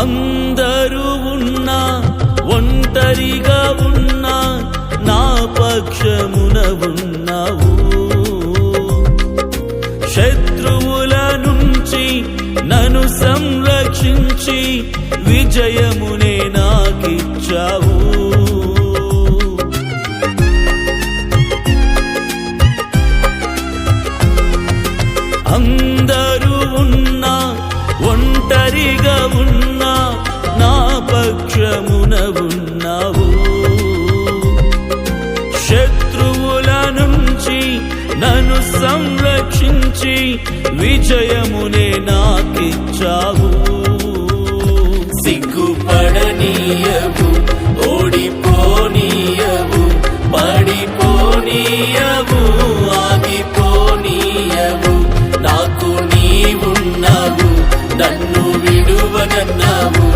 అందరూ ఉన్నా ఒంటరిగా ఉన్నా నా పక్షమున ఉన్నావు. శత్రువుల నుంచి నన్ను సంరక్షించి విజయమునే నాకిచ్చావు. అందరూ తండ్రిగా ఉన్నా నా పక్షమున ఉన్నావు. శత్రువుల నుంచి నన్ను సంరక్షించి విజయమునే నాకిచ్చావు. సిగ్గుపడనీయవు ఓడిపో నన్ను విడువగన్నావు.